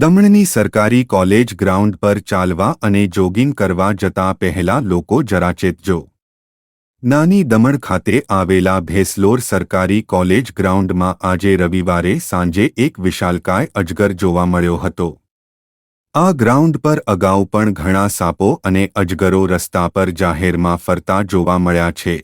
દમણની સરકારી college ground પર ચાલવા અને જોગિંગ કરવા જતા પહેલા લોકો જરા ચેતજો નાની દમણ ખાતે આવેલા ભેસલોર સરકારી કોલેજ ગ્રાઉન્ડમાં આજે રવિવારે સાંજે એક વિશાલકાય અજગર જોવા મળ્યો હતો. આ ગ્રાઉન્ડ પર અગાઉ પણ ઘણા સાપો અને અજગરો રસ્તા પર જાહેરમાં ફરતા જોવા મળ્યા છે.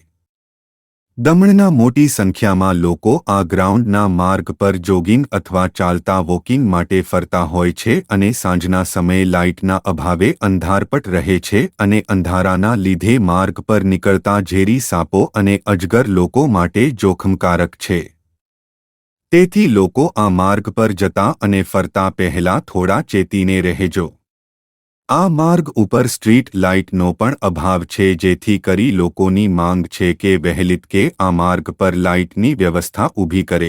દમણના મોટી સંખ્યામાં લોકો આ ગ્રાઉન્ડના માર્ગ પર જોગિંગ અથવા ચાલતા વોકિંગ માટે ફરતા હોય છે અને સાંજના સમયે લાઇટના અભાવે અંધારપટ રહે છે અને અંધારાના લીધે માર્ગ પર નીકળતા ઝેરી સાપો અને અજગર લોકો માટે જોખમકારક છે. તેથી લોકો આ માર્ગ પર જતા અને ફરતા પહેલા થોડા ચેતીને રહેજો. આ માર્ગ ઉપર સ્ટ્રીટ લાઇટનો પણ અભાવ છે, જેથી કરી લોકોની માંગ છે કે વહેલીત કે આ માર્ગ પર લાઇટની વ્યવસ્થા ઊભી કરે.